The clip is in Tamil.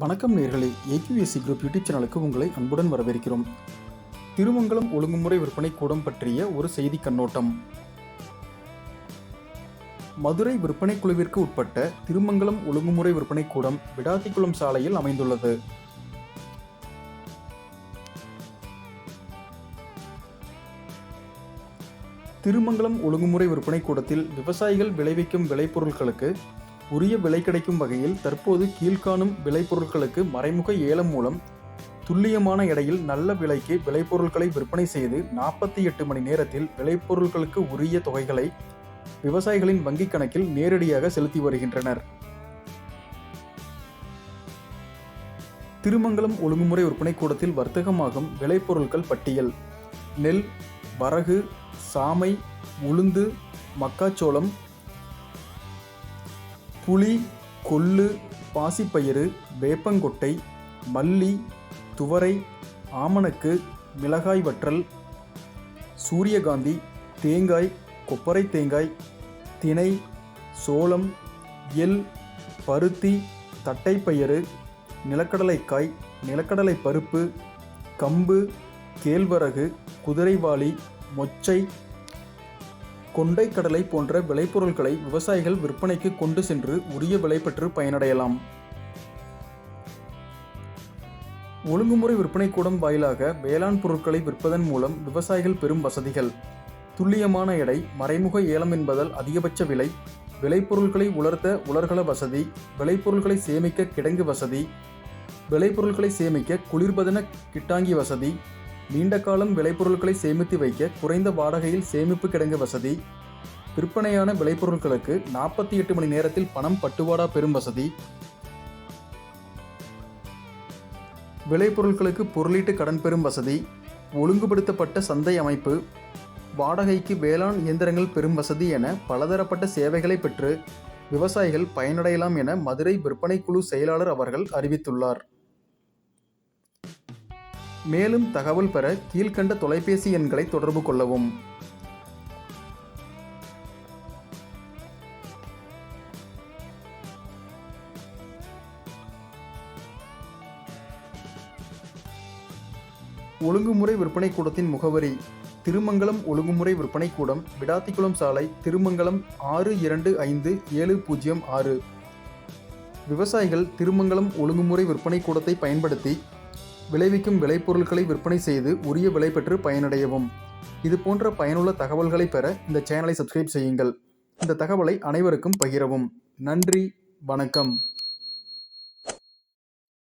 வணக்கம் நேர்களே. ஏகியூஎஸ்சி குரூப் யூடியூப் சேனலுக்கு உங்களை அன்புடன் வரவேற்கிறோம். திருமங்கலம் ஒழுங்குமுறை விற்பனை கூடம் பற்றிய ஒரு செய்தி கண்ணோட்டம். மதுரை விற்பனை குழுவிற்கு உட்பட்ட திருமங்கலம் ஒழுங்குமுறை விற்பனை கூடம் விடாத்திக்குளம் சாலையில் அமைந்துள்ளது. திருமங்கலம் ஒழுங்குமுறை விற்பனை கூடத்தில் விவசாயிகள் விளைவிக்கும் விளைபொருட்களுக்கு உரிய விலை கிடைக்கும் வகையில் தற்போது கீழ்காணும் விளைபொருட்களுக்கு மறைமுக ஏலம் மூலம் துல்லியமான எடையில் நல்ல விலைக்கு விளைபொருட்களை விற்பனை செய்து நாற்பத்தி எட்டு மணி நேரத்தில் விளைபொருட்களுக்கு உரிய தொகைகளை விவசாயிகளின் வங்கிக் கணக்கில் நேரடியாக செலுத்தி வருகின்றனர். திருமங்கலம் ஒழுங்குமுறை விற்பனை கூடத்தில் வர்த்தகமாகும் விளைபொருட்கள் பட்டியல். நெல் வரகு சாமை உளுந்து மக்காச்சோளம் புளி கொள்ளு பாசிப்பயிறு வேப்பங்கொட்டை மல்லி துவரை ஆமணக்கு மிளகாய் வற்றல் சூரியகாந்தி தேங்காய் கொப்பரை தேங்காய் தினை சோளம் எள் பருத்தி தட்டைப்பயிறு நிலக்கடலைக்காய் நிலக்கடலை பருப்பு கம்பு கேழ்வரகு குதிரைவாளி மொச்சை கொண்டைக்கடலை போன்ற விளைபொருட்களை விவசாயிகள் விற்பனைக்கு கொண்டு சென்று உரிய விலை பெற்று பயனடையலாம். ஒழுங்குமுறை விற்பனை கூடம் வாயிலாக வேளாண் பொருட்களை விற்பதன் மூலம் விவசாயிகள் பெறும் வசதிகள். துல்லியமான எடை மறைமுக ஏலம் என்பதால் அதிகபட்ச விலை விளைபொருட்களை உலர்த்த உலர்கள வசதி விளைபொருட்களை சேமிக்க கிடங்கு வசதி விளைபொருட்களை சேமிக்க குளிர்பதன கிட்டாங்கி வசதி நீண்ட காலம் விளைபொருட்களை சேமித்து வைக்க குறைந்த வாடகையில் சேமிப்பு கிடங்கு வசதி. விற்பனையான விளைபொருட்களுக்கு நாற்பத்தி எட்டு மணி நேரத்தில் பணம் பட்டுவாடா பெறும் வசதி. விளைபொருட்களுக்கு பொருளீட்டு கடன் பெறும் வசதி. ஒழுங்குபடுத்தப்பட்ட சந்தை அமைப்பு. வாடகைக்கு வேளாண் இயந்திரங்கள் பெறும் வசதி என பலதரப்பட்ட சேவைகளை பெற்று விவசாயிகள் பயனடையலாம் என மதுரை விற்பனை குழு செயலாளர் அவர்கள் அறிவித்துள்ளார். மேலும் தகவல் பெற கீழ்கண்ட தொலைபேசி எண்களை தொடர்பு கொள்ளவும். ஒழுங்குமுறை விற்பனை கூடத்தின் முகவரி திருமங்கலம் ஒழுங்குமுறை விற்பனை கூடம் விடாத்திக்குளம் சாலை திருமங்கலம் ஆறு இரண்டு ஐந்து ஏழு பூஜ்ஜியம் ஆறு. விவசாயிகள் திருமங்கலம் ஒழுங்குமுறை விற்பனை கூடத்தை பயன்படுத்தி விளைவிக்கும் விளைபொருட்களை விற்பனை செய்து உரிய விலை பெற்று பயனடையவும். இது போன்ற பயனுள்ள தகவல்களை பெற இந்த சேனலை சப்ஸ்கிரைப் செய்யுங்கள். இந்த தகவலை அனைவருக்கும் பகிரவும். நன்றி வணக்கம்.